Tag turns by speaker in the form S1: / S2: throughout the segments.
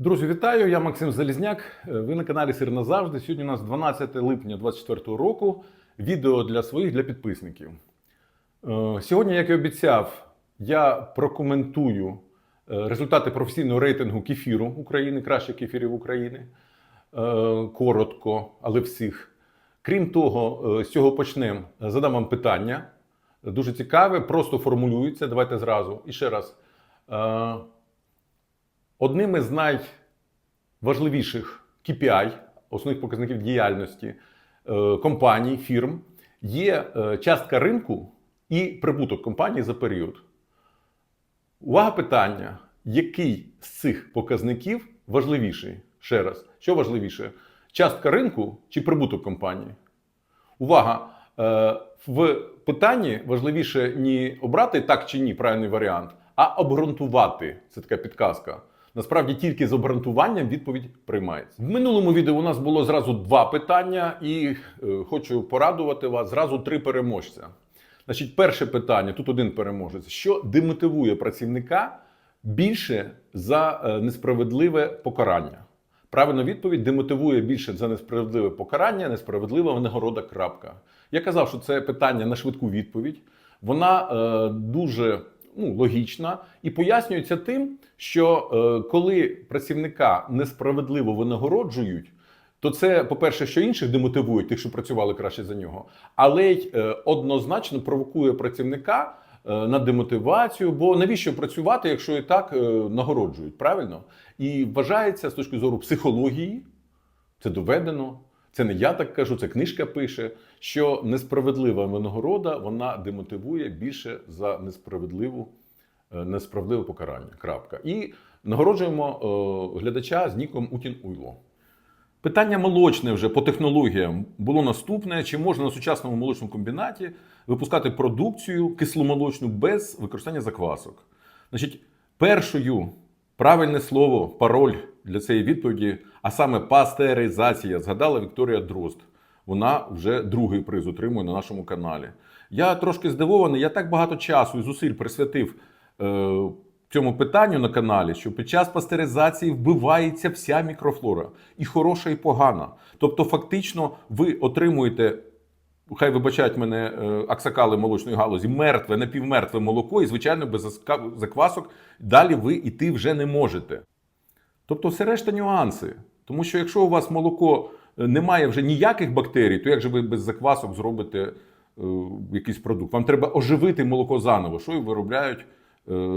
S1: Друзі, вітаю! Я Максим Залізняк. Е, Ви на каналі Сир назавжди. Сьогодні у нас 12 липня 2024 року. Відео для своїх, для підписників. Е, Сьогодні, як і обіцяв, я прокоментую е, результати професійного рейтингу кефіру України, кращих кефірів України. Коротко, але всіх. Крім того, з цього почнемо. Задам вам питання. Дуже цікаве, просто формулюється. Давайте зразу. І ще раз. Одним із найважливіших KPI, основних показників діяльності е, компаній, фірм, є е, частка ринку і прибуток компанії за період. Увага питання: який з цих показників важливіший? Ще раз, що важливіше? Частка ринку чи прибуток компанії? Увага! Е, В питанні важливіше не обрати так чи ні правильний варіант, а обґрунтувати. Це така підказка. Насправді тільки з обґрунтуванням відповідь приймається. В минулому відео у нас було зразу два питання, і е, хочу порадувати вас зразу три переможця. Значить, перше питання: тут один переможець. Що демотивує працівника більше за е, несправедливе покарання? Правильна відповідь демотивує більше за несправедливе покарання, несправедлива винагорода. Крапка. Я казав, що це питання на швидку відповідь. Вона е, дуже ну, логічна і пояснюється тим, що е, коли працівника несправедливо винагороджують, то це, по-перше, що інших демотивують, тих, що працювали краще за нього, але й е, однозначно провокує працівника е, на демотивацію. Бо навіщо працювати, якщо і так е, нагороджують? Правильно? І вважається з точки зору психології, це доведено. Це не я так кажу, це книжка пише, що несправедлива винагорода вона демотивує більше за несправедливу, е, несправедливе покарання. Крапка. І нагороджуємо е, глядача з ніком Утін Уйло. Питання молочне вже по технологіям було наступне: чи можна на сучасному молочному комбінаті випускати продукцію кисломолочну без використання заквасок? Значить, першою правильне слово, пароль для цієї відповіді, а саме пастеризація, згадала Вікторія Дрозд. Вона вже другий приз отримує на нашому каналі. Я трошки здивований, я так багато часу і зусиль присвятив е, цьому питанню на каналі, що під час пастеризації вбивається вся мікрофлора, і хороша, і погана. Тобто, фактично, ви отримуєте, хай вибачають мене е, аксакали молочної галузі, мертве, напівмертве молоко, і, звичайно, без заквасок далі ви йти вже не можете. Тобто, все решта нюанси. Тому що якщо у вас молоко е, не має вже ніяких бактерій, то як же ви без заквасок зробите е, якийсь продукт? Вам треба оживити молоко заново, що і виробляють, е,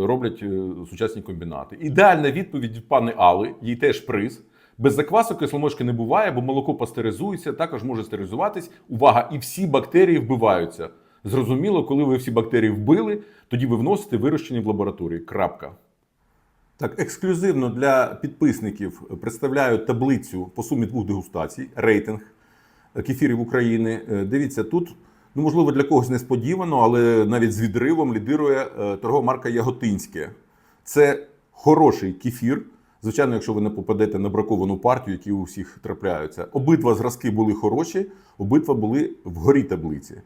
S1: роблять е, сучасні комбінати. Ідеальна відповідь від пани Алли, їй теж приз. Без заквасок кисломочки не буває, бо молоко пастеризується, також може стерилізуватись. Увага, і всі бактерії вбиваються. Зрозуміло, коли ви всі бактерії вбили, тоді ви вносите вирощені в лабораторії. Крапка. Так, ексклюзивно для підписників представляю таблицю по сумі двох дегустацій, рейтинг кефірів України. Е, Дивіться, тут, ну можливо, для когось несподівано, але навіть з відривом лідирує е, торгова марка Яготинське. Це хороший кефір. Звичайно, якщо ви не попадете на браковану партію, які у всіх трапляються. Обидва зразки були хороші, обидва були вгорі таблиці.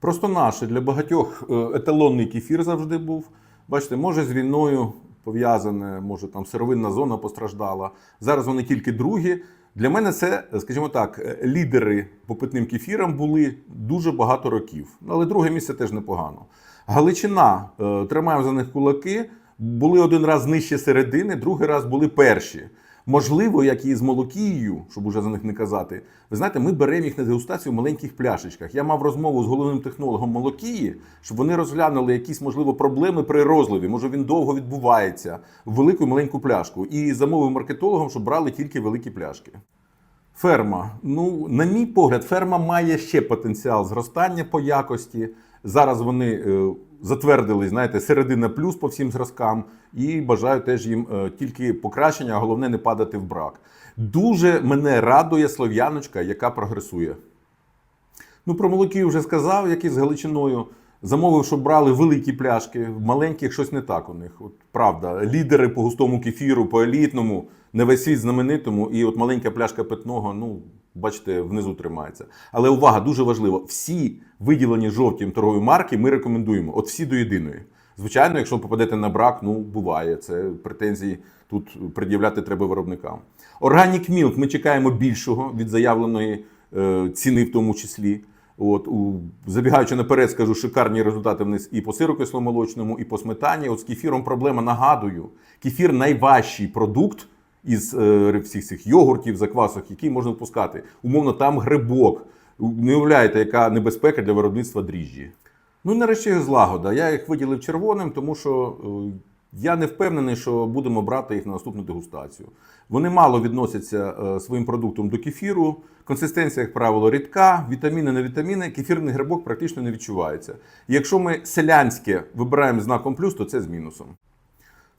S1: Просто наше для багатьох е, еталонний кефір завжди був. Бачите, може з війною пов'язане, може там сировинна зона постраждала. Зараз вони тільки другі. Для мене це, скажімо так, е, лідери по питним кефірам були дуже багато років. Але друге місце теж непогано. Галичина, е, тримаємо за них кулаки, були один раз нижче середини, другий раз були перші. Можливо, як і з молокією, щоб уже за них не казати. Ви знаєте, ми беремо їх на дегустацію в маленьких пляшечках. Я мав розмову з головним технологом молокії, щоб вони розглянули якісь можливо проблеми при розливі. Може він довго відбувається в велику маленьку пляшку. І замовив маркетологам, щоб брали тільки великі пляшки. Ферма. Ну, на мій погляд, ферма має ще потенціал зростання по якості. Зараз вони е, затвердили, знаєте, середина плюс по всім зразкам, і бажаю теж їм е, тільки покращення, а головне не падати в брак. Дуже мене радує слов'яночка, яка прогресує. Ну, про молокію вже сказав, які з Галичиною. Замовив, щоб брали великі пляшки, в маленьких щось не так у них. От правда, лідери по густому кефіру, по елітному, не весь світ знаменитому, і от маленька пляшка питного, ну, бачите, внизу тримається. Але увага, дуже важливо: всі виділені жовтім торгові марки ми рекомендуємо. От всі до єдиної. Звичайно, якщо попадете на брак, ну буває. Це претензії тут пред'являти треба виробникам. Organic Milk ми чекаємо більшого від заявленої е, ціни, в тому числі. От, у, забігаючи наперед, скажу, шикарні результати в них і по сиру кисломолочному, і по сметані. От з кефіром проблема нагадую. Кефір найважчий продукт із е, всіх цих йогуртів, заквасок, які можна впускати. Умовно, там грибок. Не уявляєте, яка небезпека для виробництва дріжджі. Ну, нарешті злагода. Я їх виділив червоним, тому що е, я не впевнений, що будемо брати їх на наступну дегустацію. Вони мало відносяться е, своїм продуктом до кефіру. Консистенція, як правило, рідка, вітаміни на вітаміни, кефірний грибок практично не відчувається. Якщо ми селянське вибираємо знаком плюс, то це з мінусом.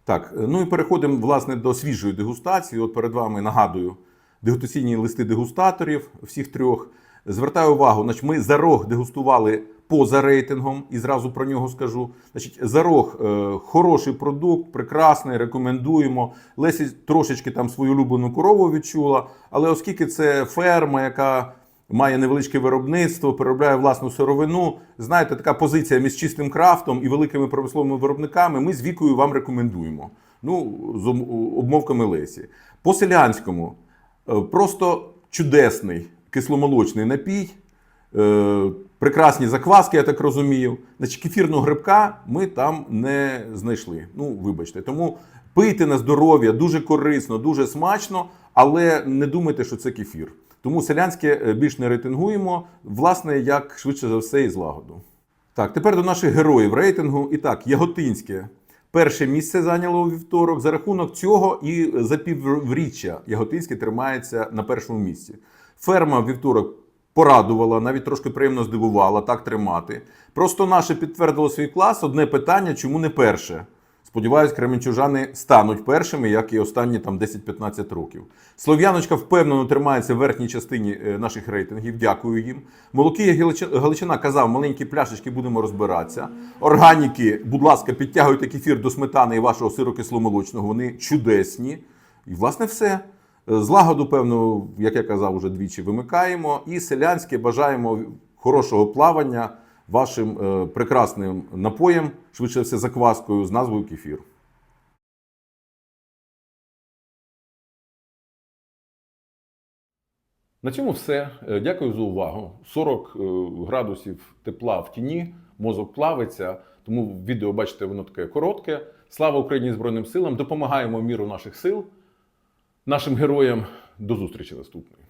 S1: Так, ну і переходимо власне до свіжої дегустації. От перед вами нагадую дегустаційні листи дегустаторів всіх трьох. Звертаю увагу, значить, ми за рог дегустували поза рейтингом, і зразу про нього скажу. Значить, за рог е, хороший продукт, прекрасний, рекомендуємо. Лесі трошечки там свою улюблену корову відчула, але оскільки це ферма, яка має невеличке виробництво, переробляє власну сировину. Знаєте, така позиція між чистим крафтом і великими промисловими виробниками. Ми з вікою вам рекомендуємо. Ну, з обмовками Лесі. По селянському е, просто чудесний кисломолочний напій. Е, прекрасні закваски, я так розумію. Значить, кефірного грибка ми там не знайшли. Ну, вибачте. Тому пийте на здоров'я дуже корисно, дуже смачно, але не думайте, що це кефір. Тому селянське е, більш не рейтингуємо, власне, як швидше за все, і злагоду. Так, тепер до наших героїв рейтингу. І так, Яготинське. Перше місце зайняло у вівторок. За рахунок цього і за півріччя Яготинське тримається на першому місці. Ферма вівторок порадувала, навіть трошки приємно здивувала так тримати. Просто наше підтвердило свій клас. Одне питання, чому не перше? Сподіваюсь, кременчужани стануть першими, як і останні там 10-15 років. Слов'яночка впевнено тримається в верхній частині е, наших рейтингів. Дякую їм. Молокія Галичи- Галичина казав, маленькі пляшечки будемо розбиратися. Органіки, будь ласка, підтягуйте кефір до сметани і вашого сиру кисломолочного. Вони чудесні. І, власне, все. Злагоду, певно, як я казав, уже двічі вимикаємо. І селянське бажаємо хорошого плавання вашим е, прекрасним напоєм, швидше все закваскою з назвою кефір. На цьому все. Е, Дякую за увагу. 40 е, градусів тепла в тіні, мозок плавиться, тому відео, бачите, воно таке коротке. Слава Україні Збройним силам! Допомагаємо міру наших сил, нашим героям. До зустрічі наступної.